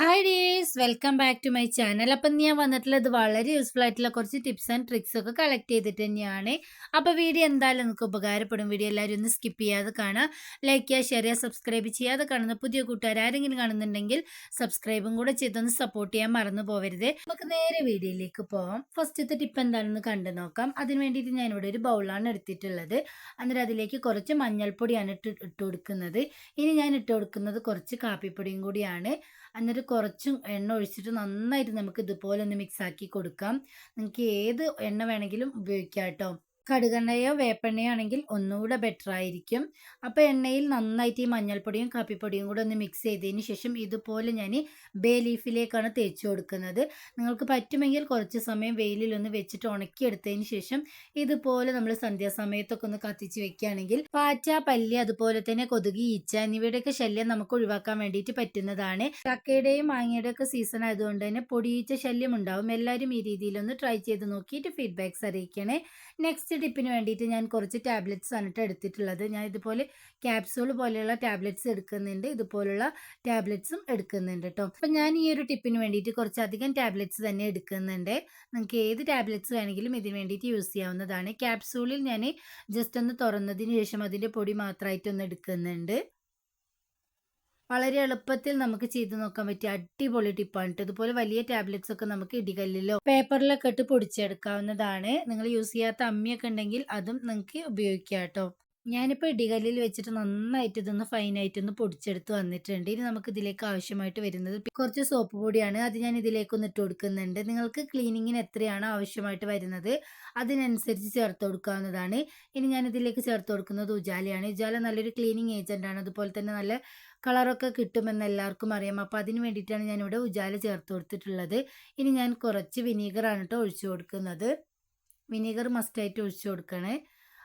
Hi dears welcome back to my channel അപ്പം ഞാൻ വന്നിട്ടുള്ളത് വളരെ യൂസ്ഫുൾ ആയിട്ടുള്ള കുറച്ച് ടിപ്സ് ആൻഡ് ട്രിക്സ് ഒക്കെ കളക്ട് ചെയ്തിട്ട് തന്നെയാണ്. അപ്പോൾ വീഡിയോ എന്തായാലും നിങ്ങൾക്ക് ഉപകാരപ്പെടും. വീഡിയോ എല്ലാവരും ഒന്ന് സ്കിപ്പ് ചെയ്യാതെ കാണുക. ലൈക്ക് ചെയ്യുക ഷെയർ ചെയ്യുക സബ്സ്ക്രൈബ് ചെയ്യാതെ കാണുന്ന പുതിയ കൂട്ടുകാർ ആരെങ്കിലും കാണുന്നുണ്ടെങ്കിൽ സബ്സ്ക്രൈബും കൂടെ ചെയ്തൊന്ന് സപ്പോർട്ട് ചെയ്യാൻ മറന്നു പോകരുത് നമുക്ക് നേരെ വീഡിയോയിലേക്ക് പോകാം ഫസ്റ്റത്തെ ടിപ്പ് എന്താണെന്ന് കണ്ടു നോക്കാം. അതിന് വേണ്ടിയിട്ട് ഞാനിവിടെ ഒരു ബൗളാണ് എടുത്തിട്ടുള്ളത്. അന്നേരം അതിലേക്ക് കുറച്ച് മഞ്ഞൾപ്പൊടിയാണ് ഇട്ട് ഇട്ട് കൊടുക്കുന്നത്. ഇനി ഞാൻ ഇട്ട് കൊടുക്കുന്നത് കുറച്ച് കാപ്പിപ്പൊടിയും കൂടിയാണ്. എന്നിട്ട് കുറച്ചും എണ്ണ ഒഴിച്ചിട്ട് നന്നായിട്ട് നമുക്ക് ഇതുപോലെ ഒന്ന് മിക്സ് ആക്കി കൊടുക്കാം. നിങ്ങൾക്ക് ഏത് എണ്ണ വേണമെങ്കിലും ഉപയോഗിക്കാം കേട്ടോ കടുകെണ്ണയോ വേപ്പെണ്ണയോ ആണെങ്കിൽ ഒന്നുകൂടെ ബെറ്റർ ആയിരിക്കും. അപ്പോൾ എണ്ണയിൽ നന്നായിട്ട് ഈ മഞ്ഞൾപ്പൊടിയും കാപ്പിപ്പൊടിയും കൂടെ ഒന്ന് മിക്സ് ചെയ്തതിന് ശേഷം ഇതുപോലെ ഞാൻ ബേ ലീഫിലേക്കാണ് തേച്ച് കൊടുക്കുന്നത്. നിങ്ങൾക്ക് പറ്റുമെങ്കിൽ കുറച്ച് സമയം വെയിലിൽ ഒന്ന് വെച്ചിട്ട് ഉണക്കിയെടുത്തതിന് ശേഷം ഇതുപോലെ നമ്മൾ സന്ധ്യാസമയത്തൊക്കെ ഒന്ന് കത്തിച്ച് വെക്കുകയാണെങ്കിൽ പാറ്റ പല്ലി അതുപോലെ തന്നെ കൊതുക് ഈച്ച എന്നിവയുടെയൊക്കെ ശല്യം നമുക്ക് ഒഴിവാക്കാൻ വേണ്ടിയിട്ട് പറ്റുന്നതാണ്. ചക്കയുടെയും മാങ്ങയുടെയും ഒക്കെ സീസൺ ആയതുകൊണ്ട് തന്നെ പൊടിയീച്ച ശല്യം ഉണ്ടാവും. എല്ലാവരും ഈ രീതിയിലൊന്ന് ട്രൈ ചെയ്ത് നോക്കിയിട്ട് ഫീഡ്ബാക്ക്സ് അറിയിക്കണേ. നെക്സ്റ്റ് ടിപ്പിന് വേണ്ടിയിട്ട് ഞാൻ കുറച്ച് ടാബ്ലറ്റ്സ് ആണ് ട്ടോ എടുത്തിട്ടുള്ളത്. ഞാൻ ഇതുപോലെ ക്യാപ്സൂൾ പോലെയുള്ള ടാബ്ലറ്റ്സ് എടുക്കുന്നുണ്ട്. ഇതുപോലുള്ള ടാബ്ലറ്റ്സും എടുക്കുന്നുണ്ട് കേട്ടോ അപ്പം ഞാൻ ഈ ഒരു ടിപ്പിന് വേണ്ടിയിട്ട് കുറച്ചധികം ടാബ്ലറ്റ്സ് തന്നെ എടുക്കുന്നുണ്ട്. നിങ്ങൾക്ക് ഏത് ടാബ്ലറ്റ്സ് വേണമെങ്കിലും ഇതിന് വേണ്ടിയിട്ട് യൂസ് ചെയ്യാവുന്നതാണ്. ക്യാപ്സൂളിൽ ഞാൻ ജസ്റ്റ് ഒന്ന് തുറന്നതിന് ശേഷം അതിന്റെ പൊടി മാത്രമായിട്ടൊന്ന് എടുക്കുന്നുണ്ട്. വളരെ എളുപ്പത്തിൽ നമുക്ക് ചെയ്ത് നോക്കാൻ പറ്റിയ അടിപൊളി ടിപ്പാണ് ഇതുപോലെ വലിയ ടാബ്ലറ്റ്സ് ഒക്കെ നമുക്ക് ഇടികല്ലിലോ പേപ്പറിലൊക്കെ ഇട്ട് പൊടിച്ചെടുക്കാവുന്നതാണ്. നിങ്ങൾ യൂസ് ചെയ്യാത്ത അമ്മിയൊക്കെ ഉണ്ടെങ്കിൽ അതും നിങ്ങൾക്ക് ഉപയോഗിക്കാം കേട്ടോ ഞാനിപ്പോൾ ഇടികല്ലിൽ വെച്ചിട്ട് നന്നായിട്ട് ഇതൊന്ന് ഫൈനായിട്ട് ഒന്ന് പൊടിച്ചെടുത്ത് വന്നിട്ടുണ്ട്. ഇനി നമുക്ക് ഇതിലേക്ക് ആവശ്യമായിട്ട് വരുന്നത് കുറച്ച് സോപ്പ് പൊടിയാണ്. അത് ഞാൻ ഇതിലേക്ക് ഒന്ന് ഇട്ട് കൊടുക്കുന്നുണ്ട്. നിങ്ങൾക്ക് ക്ലീനിങ്ങിന് എത്രയാണ് ആവശ്യമായിട്ട് വരുന്നത് അതിനനുസരിച്ച് ചേർത്ത് കൊടുക്കാവുന്നതാണ്. ഇനി ഞാൻ ഇതിലേക്ക് ചേർത്ത് കൊടുക്കുന്നത് ഉജാലയാണ്. ഉജാല നല്ലൊരു ക്ലീനിങ് ഏജന്റാണ് അതുപോലെ തന്നെ നല്ല കളറൊക്കെ കിട്ടുമെന്ന് എല്ലാവർക്കും അറിയാം. അപ്പോൾ അതിന് വേണ്ടിയിട്ടാണ് ഞാനിവിടെ ഉജാല ചേർത്ത് കൊടുത്തിട്ടുള്ളത്. ഇനി ഞാൻ കുറച്ച് വിനീഗറാണ് കേട്ടോ ഒഴിച്ചു കൊടുക്കുന്നത്. വിനീഗർ മസ്റ്റായിട്ട് ഒഴിച്ചു കൊടുക്കണേ.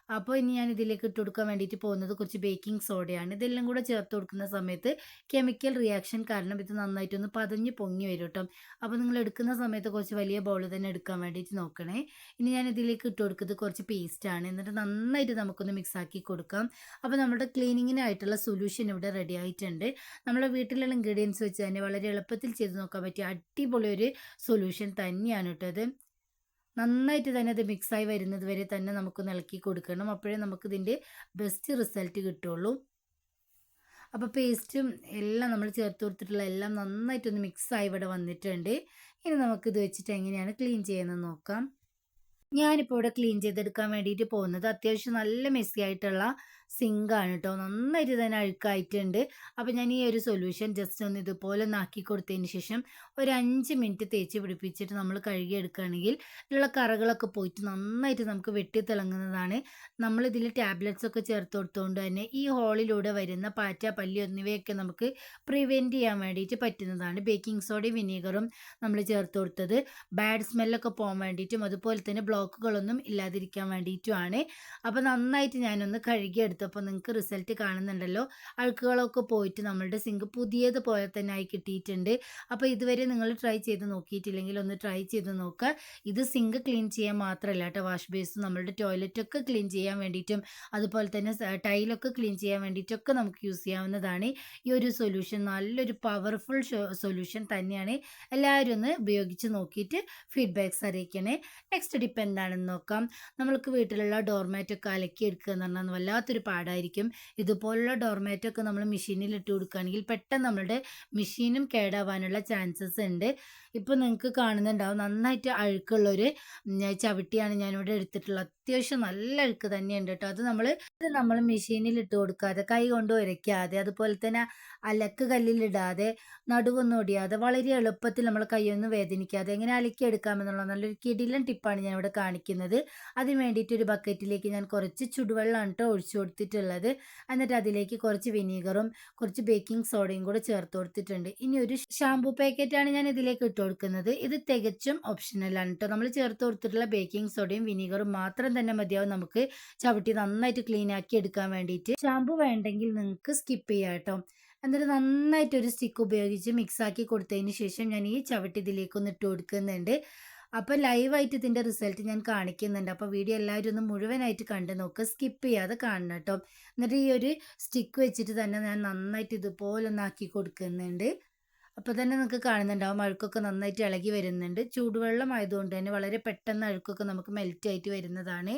അപ്പോൾ ഇനി ഞാൻ ഇതിലേക്ക് ഇട്ട് കൊടുക്കാൻ വേണ്ടിയിട്ട് പോകുന്നത് കുറച്ച് ബേക്കിംഗ് സോഡയാണ് ഇതെല്ലാം കൂടെ ചേർത്ത് കൊടുക്കുന്ന സമയത്ത് കെമിക്കൽ റിയാക്ഷൻ കാരണം ഇത് നന്നായിട്ടൊന്ന് പതഞ്ഞ് പൊങ്ങി വരും കേട്ടോ അപ്പോൾ നിങ്ങൾ എടുക്കുന്ന സമയത്ത് കുറച്ച് വലിയ ബൗൾ തന്നെ എടുക്കാൻ വേണ്ടിയിട്ട് നോക്കണേ. ഇനി ഞാൻ ഇതിലേക്ക് ഇട്ട് കൊടുക്കുന്നത് കുറച്ച് പേസ്റ്റാണ് എന്നിട്ട് നന്നായിട്ട് നമുക്കൊന്ന് മിക്സ് ആക്കി കൊടുക്കാം. അപ്പോൾ നമ്മുടെ ക്ലീനിങ്ങിനായിട്ടുള്ള സൊല്യൂഷൻ ഇവിടെ റെഡി ആയിട്ടുണ്ട്. നമ്മുടെ വീട്ടിലുള്ള ഇൻഗ്രീഡിയൻസ് വെച്ച് തന്നെ വളരെ എളുപ്പത്തിൽ ചെയ്ത് നോക്കാൻ പറ്റിയ അടിപൊളി ഒരു സൊല്യൂഷൻ തന്നെയാണ് കേട്ടോ നന്നായിട്ട് തന്നെ അത് മിക്സായി വരുന്നത് വരെ തന്നെ നമുക്ക് ഇളക്കി കൊടുക്കണം. അപ്പോഴേ നമുക്ക് ഇതിന്റെ ബെസ്റ്റ് റിസൾട്ട് കിട്ടുള്ളൂ. അപ്പോൾ പേസ്റ്റും എല്ലാം നമ്മൾ ചേർത്ത് കൊടുത്തിട്ടുള്ള എല്ലാം നന്നായിട്ടൊന്ന് മിക്സായി ഇവിടെ വന്നിട്ടുണ്ട്. ഇനി നമുക്കിത് വെച്ചിട്ട് എങ്ങനെയാണ് ക്ലീൻ ചെയ്യുന്നത് നോക്കാം. ഞാനിപ്പോൾ ഇവിടെ ക്ലീൻ ചെയ്തെടുക്കാൻ വേണ്ടിയിട്ട് പോകുന്നത്. അത്യാവശ്യം നല്ല മെസ്സി ആയിട്ടുള്ള സിങ്കാണ് കേട്ടോ നന്നായിട്ട് തന്നെ അഴുക്കായിട്ടുണ്ട്. അപ്പോൾ ഞാൻ ഈ ഒരു സൊല്യൂഷൻ ജസ്റ്റ് ഒന്ന് ഇതുപോലെ ഒന്ന് ആക്കി കൊടുത്തതിന് ശേഷം ഒരു അഞ്ച് മിനിറ്റ് തേച്ച് പിടിപ്പിച്ചിട്ട് നമ്മൾ കഴുകിയെടുക്കുകയാണെങ്കിൽ ഇതിലുള്ള കറകളൊക്കെ പോയിട്ട് നന്നായിട്ട് നമുക്ക് വെട്ടി തിളങ്ങുന്നതാണ്. നമ്മളിതിൽ ടാബ്ലറ്റ്സ് ഒക്കെ ചേർത്ത് കൊടുത്തുകൊണ്ട് തന്നെ ഈ ഹോളിലൂടെ വരുന്ന പാറ്റ പല്ലി എന്നിവയൊക്കെ നമുക്ക് പ്രിവെന്റ് ചെയ്യാൻ വേണ്ടിയിട്ട് പറ്റുന്നതാണ്. ബേക്കിംഗ് സോഡയും വിനീഗറും നമ്മൾ ചേർത്ത് കൊടുത്തത്. ബാഡ് സ്മെല്ലൊക്കെ പോകാൻ വേണ്ടിയിട്ടും അതുപോലെ തന്നെ ബ്ലോക്കുകളൊന്നും ഇല്ലാതിരിക്കാൻ വേണ്ടിയിട്ടുമാണ് അപ്പോൾ നന്നായിട്ട് ഞാനൊന്ന് കഴുകിയെടുത്തപ്പോൾ നിങ്ങൾക്ക് റിസൾട്ട് കാണുന്നുണ്ടല്ലോ. അഴുക്കുകളൊക്കെ പോയിട്ട് നമ്മളുടെ സിങ്ക് പുതിയത് പോലെ തന്നെ ആയി കിട്ടിയിട്ടുണ്ട്. അപ്പോൾ ഇതുവരെ നിങ്ങൾ ട്രൈ ചെയ്ത് നോക്കിയിട്ടില്ലെങ്കിൽ ഒന്ന് ട്രൈ ചെയ്ത് നോക്കുക ഇത് സിങ്ക് ക്ലീൻ ചെയ്യാൻ മാത്രമല്ല കേട്ടോ വാഷ് ബേസ് നമ്മളുടെ ടോയ്ലറ്റൊക്കെ ക്ലീൻ ചെയ്യാൻ വേണ്ടിയിട്ടും അതുപോലെ തന്നെ ടൈലൊക്കെ ക്ലീൻ ചെയ്യാൻ വേണ്ടിയിട്ടൊക്കെ നമുക്ക് യൂസ് ചെയ്യാവുന്നതാണ്. ഈ ഒരു സൊല്യൂഷൻ നല്ലൊരു പവർഫുൾ സൊല്യൂഷൻ തന്നെയാണ്. എല്ലാവരും ഒന്ന് ഉപയോഗിച്ച് നോക്കിയിട്ട് ഫീഡ്ബാക്ക്സ് അറിയിക്കണേ. നെക്സ്റ്റ് ടിപ്പ് എന്താണെന്ന് നോക്കാം. നമ്മൾക്ക് വീട്ടിലുള്ള ഡോർമാറ്റൊക്കെ അലക്കി എടുക്കുക എന്ന് പറഞ്ഞാൽ വല്ലാത്തൊരു പാടായിരിക്കും. ഇതുപോലുള്ള ഡോർമാറ്റൊക്കെ നമ്മൾ മെഷീനിൽ ഇട്ട് കൊടുക്കുകയാണെങ്കിൽ പെട്ടെന്ന് നമ്മളുടെ മെഷീനും കേടാവാനുള്ള ചാൻസസ് ഉണ്ട്. ഇപ്പോൾ നിങ്ങൾക്ക് കാണുന്നുണ്ടാവും നന്നായിട്ട് അഴുക്കുള്ളൊരു ചവിട്ടിയാണ് ഞാനിവിടെ എടുത്തിട്ടുള്ളത്. അത്യാവശ്യം നല്ല അഴുക്ക് തന്നെയുണ്ട് കേട്ടോ. അത് നമ്മൾ ഇത് നമ്മൾ മെഷീനിൽ ഇട്ട് കൊടുക്കാതെ കൈ കൊണ്ട് ഉരയ്ക്കാതെ അതുപോലെ തന്നെ അലക്ക് കല്ലിലിടാതെ നടുവൊന്നും ഒടിയാതെ വളരെ എളുപ്പത്തിൽ നമ്മൾ കൈയൊന്നും വേദനിക്കാതെ എങ്ങനെ അലക്കി അലക്കിയെടുക്കാമെന്നുള്ള നല്ലൊരു കിടിലൻ ടിപ്പാണ് ഞാൻ ഇവിടെ കാണിക്കുന്നത്. അതിന് വേണ്ടിയിട്ട് ഒരു ബക്കറ്റിലേക്ക് ഞാൻ കുറച്ച് ചുടുവെള്ളമാണ് കേട്ടോ ഒഴിച്ചു കൊടുത്തിട്ടുള്ളത്. എന്നിട്ട് അതിലേക്ക് കുറച്ച് വിനീഗറും കുറച്ച് ബേക്കിംഗ് സോഡയും കൂടെ ചേർത്ത് കൊടുത്തിട്ടുണ്ട്. ഇനി ഒരു ഷാംപൂ പാക്കറ്റാണ് ഞാൻ ഇതിലേക്ക് ഇട്ട് കൊടുക്കുന്നത്. ഇത് തികച്ചും ഓപ്ഷണലാണ് കേട്ടോ നമ്മൾ ചേർത്ത് കൊടുത്തിട്ടുള്ള ബേക്കിംഗ് സോഡയും വിനീഗറും മാത്രം തന്നെ മതിയാവും നമുക്ക് ചവിട്ടി നന്നായിട്ട് ക്ലീൻ ആക്കി എടുക്കാൻ വേണ്ടിയിട്ട്. ഷാമ്പു വേണ്ടെങ്കിൽ നിങ്ങൾക്ക് സ്കിപ്പ് ചെയ്യാം കേട്ടോ എന്നിട്ട് നന്നായിട്ട് ഒരു സ്റ്റിക്ക് ഉപയോഗിച്ച് മിക്സ് ആക്കി കൊടുത്തതിന് ശേഷം ഞാൻ ഈ ചവിട്ടി ഇതിലേക്ക് ഒന്ന് ഇട്ട് കൊടുക്കുന്നുണ്ട്. അപ്പോൾ ലൈവായിട്ട് ഇതിന്റെ റിസൾട്ട് ഞാൻ കാണിക്കുന്നുണ്ട്. അപ്പോൾ വീഡിയോ എല്ലാവരും ഒന്ന് മുഴുവനായിട്ട് കണ്ട് നോക്ക്. സ്കിപ്പ് ചെയ്യാതെ കാണണം കേട്ടോ എന്നിട്ട് ഈ ഒരു സ്റ്റിക്ക് വെച്ചിട്ട് തന്നെ ഞാൻ നന്നായിട്ട് ഇതുപോലെ ഒന്ന് കൊടുക്കുന്നുണ്ട്. അപ്പോൾ തന്നെ നിങ്ങൾക്ക് കാണുന്നുണ്ടാവും അഴുക്കൊക്കെ നന്നായിട്ട് ഇളകി വരുന്നുണ്ട്. ചൂടുവെള്ളം ആയതുകൊണ്ട് തന്നെ വളരെ പെട്ടെന്ന് അഴുക്കൊക്കെ നമുക്ക് മെൽറ്റ് ആയിട്ട് വരുന്നതാണ്.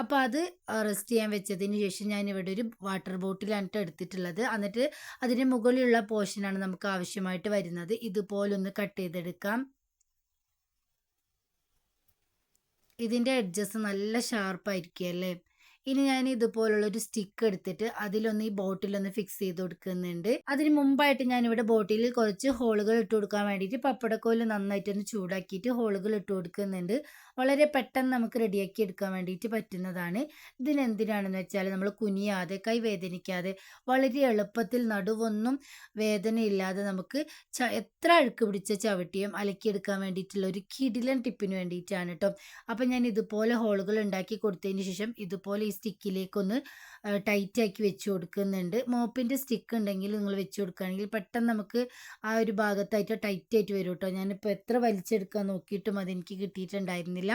അപ്പോൾ അത് റെസ്റ്റ് ചെയ്യാൻ വെച്ചതിന് ശേഷം ഞാൻ ഇവിടെ ഒരു വാട്ടർ ബോട്ടിലാണ് എടുത്തിട്ടുള്ളത്. എന്നിട്ട് അതിന് മുകളിലുള്ള പോർഷനാണ് നമുക്ക് ആവശ്യമായിട്ട് വരുന്നത്. ഇതുപോലൊന്ന് കട്ട് ചെയ്തെടുക്കാം. ഇതിന്റെ എഡ്ജസ് നല്ല ഷാർപ്പായിരിക്കും അല്ലേ? ഇനി ഞാൻ ഇതുപോലുള്ള ഒരു സ്റ്റിക്ക് എടുത്തിട്ട് അതിലൊന്ന് ഈ ബോട്ടിൽ ഒന്ന് ഫിക്സ് ചെയ്ത് കൊടുക്കുന്നുണ്ട്. അതിന് മുമ്പായിട്ട് ഞാൻ ഇവിടെ ബോട്ടിലിൽ കുറച്ച് ഹോളുകൾ ഇട്ട് കൊടുക്കാൻ വേണ്ടിയിട്ട് പപ്പടക്കോൽ നന്നായിട്ടൊന്ന് ചൂടാക്കിയിട്ട് ഹോളുകൾ ഇട്ട് കൊടുക്കുന്നുണ്ട്. വളരെ പെട്ടെന്ന് നമുക്ക് റെഡിയാക്കി എടുക്കാൻ വേണ്ടിയിട്ട് പറ്റുന്നതാണ്. ഇതിനെന്തിനാണെന്ന് വെച്ചാൽ നമ്മൾ കുനിയാതെ കൈ വേദനിക്കാതെ വളരെ എളുപ്പത്തിൽ നടുവൊന്നും വേദനയില്ലാതെ നമുക്ക് എത്ര അഴുക്ക് പിടിച്ച ചവിട്ടിയും അലക്കിയെടുക്കാൻ വേണ്ടിയിട്ടുള്ള ഒരു കിടിലൻ ടിപ്പിന് വേണ്ടിയിട്ടാണ് കേട്ടോ അപ്പം ഞാൻ ഇതുപോലെ ഹോളുകൾ ഉണ്ടാക്കി കൊടുത്തതിന് ശേഷം ഇതുപോലെ ഈ സ്റ്റിക്കിലേക്കൊന്ന് ടൈറ്റ് ആക്കി വെച്ച് കൊടുക്കുന്നുണ്ട്. മോപ്പിന്റെ സ്റ്റിക്ക് ഉണ്ടെങ്കിൽ നിങ്ങൾ വെച്ച് കൊടുക്കുകയാണെങ്കിൽ പെട്ടെന്ന് നമുക്ക് ആ ഒരു ഭാഗത്തായിട്ട് ടൈറ്റ് ആയിട്ട് വരും കേട്ടോ ഞാനിപ്പോൾ എത്ര വലിച്ചെടുക്കാൻ നോക്കിയിട്ടും അതെനിക്ക് കിട്ടിയിട്ടുണ്ടായിരുന്നില്ല.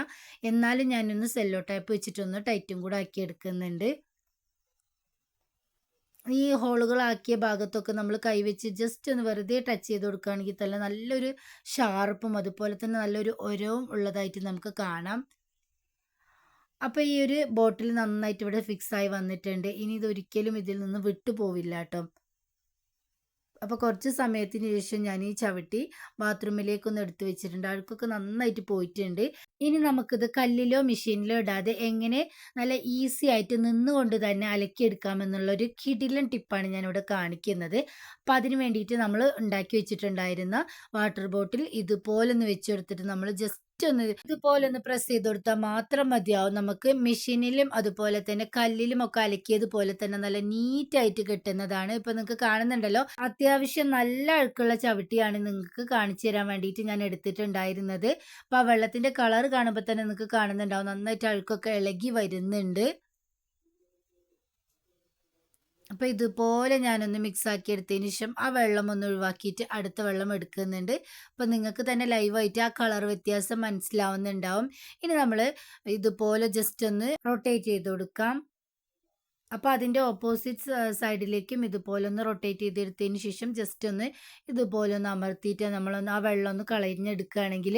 എന്നാലും ഞാനൊന്ന് സെല്ലോ ടൈപ്പ് വെച്ചിട്ടൊന്ന് ടൈറ്റും കൂടെ ആക്കി എടുക്കുന്നുണ്ട്. ഈ ഹോളുകളാക്കിയ ഭാഗത്തൊക്കെ നമ്മൾ കൈവച്ച് ജസ്റ്റ് ഒന്ന് വെറുതെ ടച്ച് ചെയ്ത് കൊടുക്കുകയാണെങ്കിൽ തന്നെ നല്ലൊരു ഷാർപ്പും അതുപോലെ തന്നെ നല്ലൊരു ഒരവും ഉള്ളതായിട്ട് നമുക്ക് കാണാം. അപ്പോൾ ഈ ഒരു ബോട്ടിൽ നന്നായിട്ട് ഇവിടെ ഫിക്സ് ആയി വന്നിട്ടുണ്ട്. ഇനി ഇതൊരിക്കലും ഇതിൽ നിന്ന് വിട്ടു പോവില്ല കേട്ടോ അപ്പോൾ കുറച്ച് സമയത്തിന് ശേഷം ഞാൻ ഈ ചവിട്ടി ബാത്റൂമിലേക്കൊന്ന് എടുത്തു വെച്ചിട്ടുണ്ട്. അഴുക്കൊക്കെ നന്നായിട്ട് പോയിട്ടുണ്ട്. ഇനി നമുക്കിത് കല്ലിലോ മെഷീനിലോ ഇടാതെ എങ്ങനെ നല്ല ഈസി ആയിട്ട് നിന്നുകൊണ്ട് തന്നെ അലക്കിയെടുക്കാമെന്നുള്ള ഒരു കിടിലൻ ടിപ്പാണ് ഞാനിവിടെ കാണിക്കുന്നത്. അപ്പോൾ അതിന് വേണ്ടിയിട്ട് നമ്മൾ ഉണ്ടാക്കി വെച്ചിട്ടുണ്ടായിരുന്ന വാട്ടർ ബോട്ടിൽ ഇതുപോലെ ഒന്ന് വെച്ചെടുത്തിട്ട് നമ്മൾ ജസ്റ്റ് ഒന്ന് ഇതുപോലെ ഒന്ന് പ്രസ് ചെയ്ത് കൊടുത്താൽ മാത്രം മതിയാവും. നമുക്ക് മെഷീനിലും അതുപോലെ തന്നെ കല്ലിലും ഒക്കെ അലക്കിയതുപോലെ തന്നെ നല്ല നീറ്റായിട്ട് കിട്ടുന്നതാണ്. ഇപ്പൊ നിങ്ങൾക്ക് കാണുന്നുണ്ടല്ലോ അത്യാവശ്യം നല്ല അഴുക്കുള്ള ചവിട്ടിയാണ് നിങ്ങൾക്ക് കാണിച്ചു തരാൻ വേണ്ടിയിട്ട് ഞാൻ എടുത്തിട്ടുണ്ടായിരുന്നത്. അപ്പൊ ആ വെള്ളത്തിന്റെ കളർ കാണുമ്പോൾ തന്നെ നിങ്ങൾക്ക് കാണുന്നുണ്ടാവും. നന്നായിട്ട് അഴുക്കൊക്കെ ഇളകി വരുന്നുണ്ട്. അപ്പോൾ ഇതുപോലെ ഞാനൊന്ന് മിക്സ് ആക്കി എടുത്തതിന് ശേഷം ആ വെള്ളം ഒന്ന് ഒഴിവാക്കിയിട്ട് അടുത്ത വെള്ളം എടുക്കുന്നുണ്ട്. അപ്പോൾ നിങ്ങൾക്ക് തന്നെ ലൈവായിട്ട് ആ കളർ വ്യത്യാസം മനസ്സിലാവുന്നുണ്ടാവും. ഇനി നമ്മൾ ഇതുപോലെ ജസ്റ്റ് ഒന്ന് റൊട്ടേറ്റ് ചെയ്ത് കൊടുക്കാം. അപ്പോൾ അതിന്റെ ഓപ്പോസിറ്റ് സൈഡിലേക്കും ഇതുപോലെ ഒന്ന് റൊട്ടേറ്റ് ചെയ്തെടുത്തതിന് ശേഷം ജസ്റ്റ് ഒന്ന് ഇതുപോലെ ഒന്ന് അമർത്തിയിട്ട് നമ്മളൊന്ന് ആ വെള്ളം ഒന്ന് കളഞ്ഞെടുക്കുകയാണെങ്കിൽ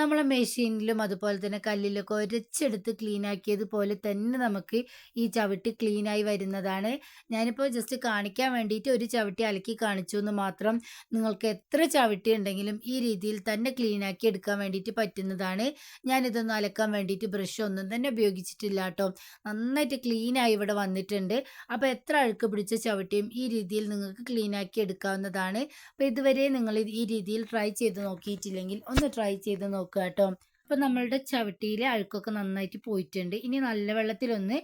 നമ്മളെ മെഷീനിലും അതുപോലെ തന്നെ കല്ലിലൊക്കെ ഒരച്ചെടുത്ത് ക്ലീൻ ആക്കിയതുപോലെ തന്നെ നമുക്ക് ഈ ചവിട്ടി ക്ലീനായി വരുന്നതാണ്. ഞാനിപ്പോൾ ജസ്റ്റ് കാണിക്കാൻ വേണ്ടിയിട്ട് ഒരു ചവിട്ടി അലക്കി കാണിച്ചു എന്ന് മാത്രം നിങ്ങൾക്ക് എത്ര ചവിട്ടി ഉണ്ടെങ്കിലും ഈ രീതിയിൽ തന്നെ ക്ലീൻ ആക്കി എടുക്കാൻ വേണ്ടിയിട്ട് പറ്റുന്നതാണ്. ഞാനിതൊന്നും അലക്കാൻ വേണ്ടിയിട്ട് ബ്രഷ് ഒന്നും തന്നെ ഉപയോഗിച്ചിട്ടില്ല കേട്ടോ. നന്നായിട്ട് ക്ലീനായി ഇവിടെ വന്നിട്ടുണ്ട് അപ്പോൾ എത്ര അഴുക്ക് പിടിച്ച ചവിട്ടിയും ഈ രീതിയിൽ നിങ്ങൾക്ക് ക്ലീൻ ആക്കി എടുക്കാവുന്നതാണ്. അപ്പോൾ ഇതുവരെ നിങ്ങൾ ഈ രീതിയിൽ ട്രൈ ചെയ്ത് നോക്കിയിട്ടില്ലെങ്കിൽ ഒന്ന് ട്രൈ ചെയ്ത് നോക്കുക കേട്ടോ. അപ്പോൾ നമ്മളുടെ ചവിട്ടിയിലെ അഴുക്കൊക്കെ നന്നായിട്ട് പോയിട്ടുണ്ട്. ഇനി നല്ല വെള്ളത്തിലൊന്ന്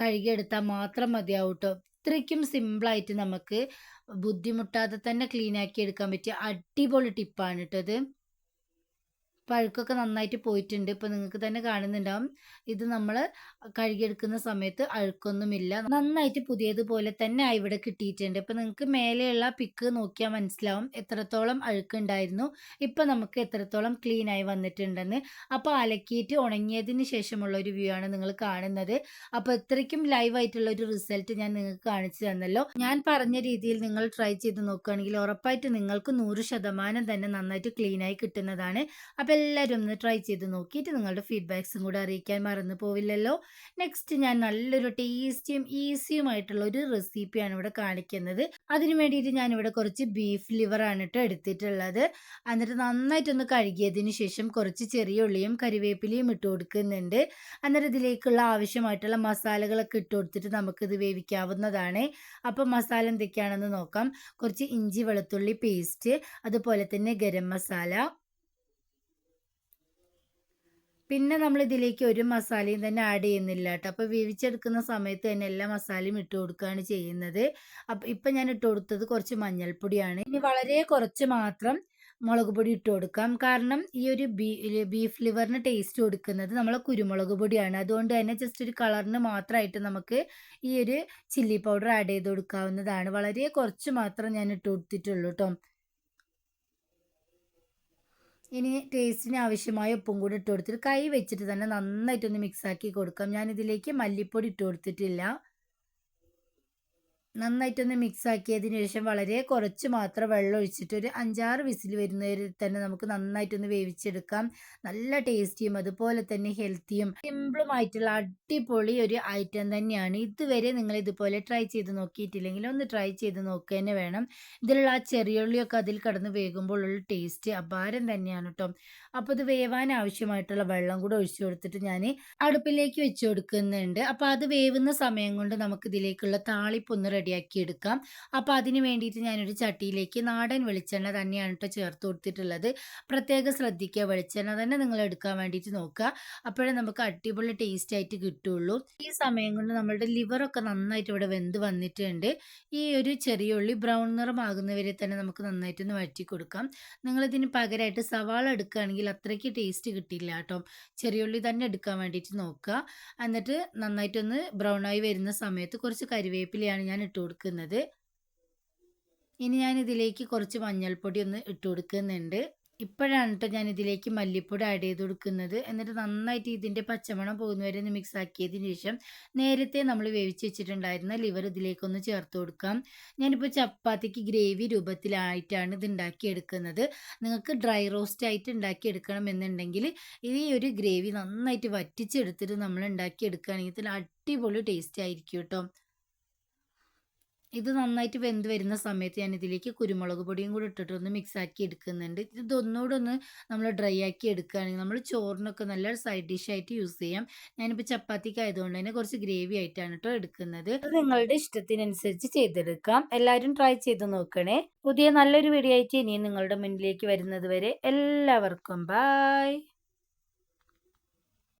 കഴുകിയെടുത്താൽ മാത്രം മതിയാവും കേട്ടോ. ഇത്രയ്ക്കും സിമ്പിളായിട്ട് നമുക്ക് ബുദ്ധിമുട്ടാതെ തന്നെ ക്ലീൻ ആക്കി എടുക്കാൻ പറ്റിയ അടിപൊളി ടിപ്പാണ് കേട്ടോ ഇത്. പഴുക്കൊക്കെ നന്നായിട്ട് പോയിട്ടുണ്ട്. ഇപ്പോൾ നിങ്ങൾക്ക് തന്നെ കാണുന്നുണ്ടാവും. ഇത് നമ്മൾ കഴുകിയെടുക്കുന്ന സമയത്ത് അഴുക്കൊന്നുമില്ല. നന്നായിട്ട് പുതിയതുപോലെ തന്നെ ഇവിടെ കിട്ടിയിട്ടുണ്ട്. ഇപ്പോൾ നിങ്ങൾക്ക് മേലെയുള്ള പിക്ക് നോക്കിയാൽ മനസ്സിലാവും എത്രത്തോളം അഴുക്കുണ്ടായിരുന്നു. ഇപ്പോൾ നമുക്ക് എത്രത്തോളം ക്ലീൻ ആയി വന്നിട്ടുണ്ടെന്ന്. അപ്പോൾ അലക്കിയിട്ട് ഉണങ്ങിയതിന് ശേഷമുള്ള ഒരു വ്യൂ ആണ് നിങ്ങൾ കാണുന്നത്. അപ്പോൾ ഇത്രയ്ക്കും ലൈവ് ആയിട്ടുള്ള ഒരു റിസൾട്ട് ഞാൻ നിങ്ങൾക്ക് കാണിച്ചു തന്നല്ലോ. ഞാൻ പറഞ്ഞ രീതിയിൽ നിങ്ങൾ ട്രൈ ചെയ്ത് നോക്കുകയാണെങ്കിൽ ഉറപ്പായിട്ട് നിങ്ങൾക്ക് നൂറ് ശതമാനം തന്നെ നന്നായിട്ട് ക്ലീനായി കിട്ടുന്നതാണ്. അപ്പോൾ എല്ലാവരും ഒന്ന് ട്രൈ ചെയ്ത് നോക്കിയിട്ട് നിങ്ങളുടെ ഫീഡ്ബാക്സും കൂടെ അറിയിക്കാൻ മറന്നു പോവില്ലല്ലോ. നെക്സ്റ്റ് ഞാൻ നല്ലൊരു ടേസ്റ്റിയും ഈസിയുമായിട്ടുള്ള ഒരു റെസിപ്പിയാണ് ഇവിടെ കാണിക്കുന്നത്. അതിന് വേണ്ടിയിട്ട് ഞാൻ ഇവിടെ കുറച്ച് ബീഫ് ലിവറാണ് കേട്ടോ എടുത്തിട്ടുള്ളത്. എന്നിട്ട് നന്നായിട്ടൊന്ന് കഴുകിയതിന് ശേഷം കുറച്ച് ചെറിയ ഉള്ളിയും കരിവേപ്പിലയും ഇട്ട് കൊടുക്കുന്നുണ്ട്. അന്നേരം ഇതിലേക്കുള്ള ആവശ്യമായിട്ടുള്ള മസാലകളൊക്കെ ഇട്ട് കൊടുത്തിട്ട് നമുക്കിത് വേവിക്കാവുന്നതാണ്. അപ്പം മസാല എന്തൊക്കെയാണെന്ന് നോക്കാം. കുറച്ച് ഇഞ്ചി വെളുത്തുള്ളി പേസ്റ്റ് അതുപോലെ തന്നെ ഗരം മസാല പിന്നെ നമ്മൾ ഇതിലേക്ക് ഒരു മസാലയും തന്നെ ആഡ് ചെയ്യുന്നില്ല കേട്ടോ അപ്പോൾ വേവിച്ചെടുക്കുന്ന സമയത്ത് തന്നെ എല്ലാ മസാലയും ഇട്ട് കൊടുക്കുകയാണ് ചെയ്യുന്നത്. അപ്പം ഇപ്പം ഞാൻ ഇട്ട് കൊടുത്തത് കുറച്ച് മഞ്ഞൾപ്പൊടിയാണ്. ഇനി വളരെ കുറച്ച് മാത്രം മുളക് പൊടി ഇട്ട് കൊടുക്കാം. കാരണം ഈ ഒരു ബീ ബീഫ് ലിവറിന് ടേസ്റ്റ് കൊടുക്കുന്നത് നമ്മൾ കുരുമുളക് പൊടിയാണ്. അതുകൊണ്ട് തന്നെ ജസ്റ്റ് ഒരു കളറിന് മാത്രമായിട്ട് നമുക്ക് ഈ ഒരു ചില്ലി പൗഡർ ആഡ് ചെയ്ത് കൊടുക്കാവുന്നതാണ്. വളരെ കുറച്ച് മാത്രം ഞാൻ ഇട്ട് കൊടുത്തിട്ടുള്ളൂ കേട്ടോ ഇനി ടേസ്റ്റിന് ആവശ്യമായ ഉപ്പും കൂടി ഇട്ട് കൊടുത്തിട്ട് കൈ വെച്ചിട്ട് തന്നെ നന്നായിട്ടൊന്ന് മിക്സാക്കി കൊടുക്കാം. ഞാനിതിലേക്ക് മല്ലിപ്പൊടി ഇട്ട് കൊടുത്തിട്ടില്ല. നന്നായിട്ടൊന്ന് മിക്സ് ആക്കിയതിന് ശേഷം വളരെ കുറച്ച് മാത്രം വെള്ളം ഒഴിച്ചിട്ട് ഒരു അഞ്ചാറ് വിസിൽ വരുന്നവരിൽ തന്നെ നമുക്ക് നന്നായിട്ടൊന്ന് വേവിച്ചെടുക്കാം. നല്ല ടേസ്റ്റിയും അതുപോലെ തന്നെ ഹെൽത്തിയും സിമ്പിളും ആയിട്ടുള്ള അടിപൊളി ഒരു ഐറ്റം തന്നെയാണ്. ഇതുവരെ നിങ്ങൾ ഇതുപോലെ ട്രൈ ചെയ്ത് നോക്കിയിട്ടില്ലെങ്കിൽ ഒന്ന് ട്രൈ ചെയ്ത് നോക്കുക തന്നെ വേണം. ഇതിലുള്ള ആ ചെറിയുള്ളിയൊക്കെ അതിൽ കടന്ന് വേകുമ്പോൾ ഉള്ള ടേസ്റ്റ് അപാരം തന്നെയാണ് കേട്ടോ അപ്പോൾ ഇത് വേവാൻ ആവശ്യമായിട്ടുള്ള വെള്ളം കൂടെ ഒഴിച്ചു കൊടുത്തിട്ട് ഞാൻ അടുപ്പിലേക്ക് വെച്ച് കൊടുക്കുന്നുണ്ട്. അപ്പോൾ അത് വേവുന്ന സമയം കൊണ്ട് നമുക്ക് ഇതിലേക്കുള്ള താളിപ്പ് ഒന്ന് റെഡിയാക്കി എടുക്കാം. അപ്പോൾ അതിന് വേണ്ടിയിട്ട് ഞാനൊരു ചട്ടിയിലേക്ക് നാടൻ വെളിച്ചെണ്ണ തന്നെയാണ് കേട്ടോ ചേർത്ത് കൊടുത്തിട്ടുള്ളത്. പ്രത്യേകം ശ്രദ്ധിക്കുക വെളിച്ചെണ്ണ തന്നെ നിങ്ങൾ എടുക്കാൻ വേണ്ടിയിട്ട് നോക്കുക. അപ്പോഴേ നമുക്ക് അടിപൊളി ടേസ്റ്റ് ആയിട്ട് കിട്ടുള്ളൂ. ഈ സമയം കൊണ്ട് നമ്മളുടെ ലിവറൊക്കെ നന്നായിട്ട് ഇവിടെ വെന്ത് വന്നിട്ടുണ്ട്. ഈ ഒരു ചെറിയ ഉള്ളി ബ്രൗൺ നിറമാകുന്നവരെ തന്നെ നമുക്ക് നന്നായിട്ടൊന്ന് വഴറ്റി കൊടുക്കാം. നിങ്ങളിതിന് പകരമായിട്ട് സവാള എടുക്കുകയാണെങ്കിൽ അത്രയ്ക്ക് ടേസ്റ്റ് കിട്ടില്ല കേട്ടോ ചെറിയ ഉള്ളി തന്നെ എടുക്കാൻ വേണ്ടിയിട്ട് നോക്കുക എന്നിട്ട് നന്നായിട്ടൊന്ന് ബ്രൗൺ ആയി വരുന്ന സമയത്ത് കുറച്ച് കരിവേപ്പിലയാണ് ഞാൻ ഇട്ട് കൊടുക്കുന്നത്. ഇനി ഞാൻ ഇതിലേക്ക് കുറച്ച് മഞ്ഞൾപ്പൊടി ഒന്ന് ഇട്ട് കൊടുക്കുന്നുണ്ട്. ഇപ്പോഴാണ് കേട്ടോ ഞാൻ ഇതിലേക്ക് മല്ലിപ്പൊടി ആഡ് ചെയ്ത് കൊടുക്കുന്നത്. എന്നിട്ട് നന്നായിട്ട് ഇതിന്റെ പച്ചമണം പോകുന്ന വരെ ഒന്ന് മിക്സ് ആക്കിയതിന് ശേഷം നേരത്തെ നമ്മൾ വേവിച്ച് വെച്ചിട്ടുണ്ടായിരുന്ന ലിവർ ഇതിലേക്കൊന്ന് ചേർത്ത് കൊടുക്കാം. ഞാനിപ്പോൾ ചപ്പാത്തിക്ക് ഗ്രേവി രൂപത്തിലായിട്ടാണ് ഇത് ഉണ്ടാക്കിയെടുക്കുന്നത് നിങ്ങൾക്ക് ഡ്രൈ റോസ്റ്റ് ആയിട്ട് ഉണ്ടാക്കിയെടുക്കണം എന്നുണ്ടെങ്കിൽ ഈ ഒരു ഗ്രേവി നന്നായിട്ട് വറ്റിച്ചെടുത്തിട്ട് നമ്മൾ ഉണ്ടാക്കിയെടുക്കുകയാണെങ്കിൽ അടിപൊളി ടേസ്റ്റ് ആയിരിക്കും കേട്ടോ ഇത് നന്നായിട്ട് വെന്ത് വരുന്ന സമയത്ത് ഞാൻ ഇതിലേക്ക് കുരുമുളക് പൊടിയും കൂടി ഇട്ടിട്ട് ഒന്ന് മിക്സ് ആക്കി എടുക്കുന്നുണ്ട്. ഇതൊന്നുകൂടൊന്ന് നമ്മൾ ഡ്രൈ ആക്കി എടുക്കുകയാണെങ്കിൽ നമ്മൾ ചോറിനൊക്കെ നല്ല സൈഡ് ഡിഷായിട്ട് യൂസ് ചെയ്യാം. ഞാനിപ്പോൾ ചപ്പാത്തിക്ക് ആയതുകൊണ്ട് തന്നെ കുറച്ച് ഗ്രേവി ആയിട്ടാണ് കേട്ടോ എടുക്കുന്നത്. അത് നിങ്ങളുടെ ഇഷ്ടത്തിനനുസരിച്ച് ചെയ്തെടുക്കാം. എല്ലാവരും ട്രൈ ചെയ്ത് നോക്കണേ. പുതിയ നല്ലൊരു വീഡിയോ ആയിട്ട് ഇനിയും നിങ്ങളുടെ മുന്നിലേക്ക് വരുന്നത് വരെ എല്ലാവർക്കും ബായ്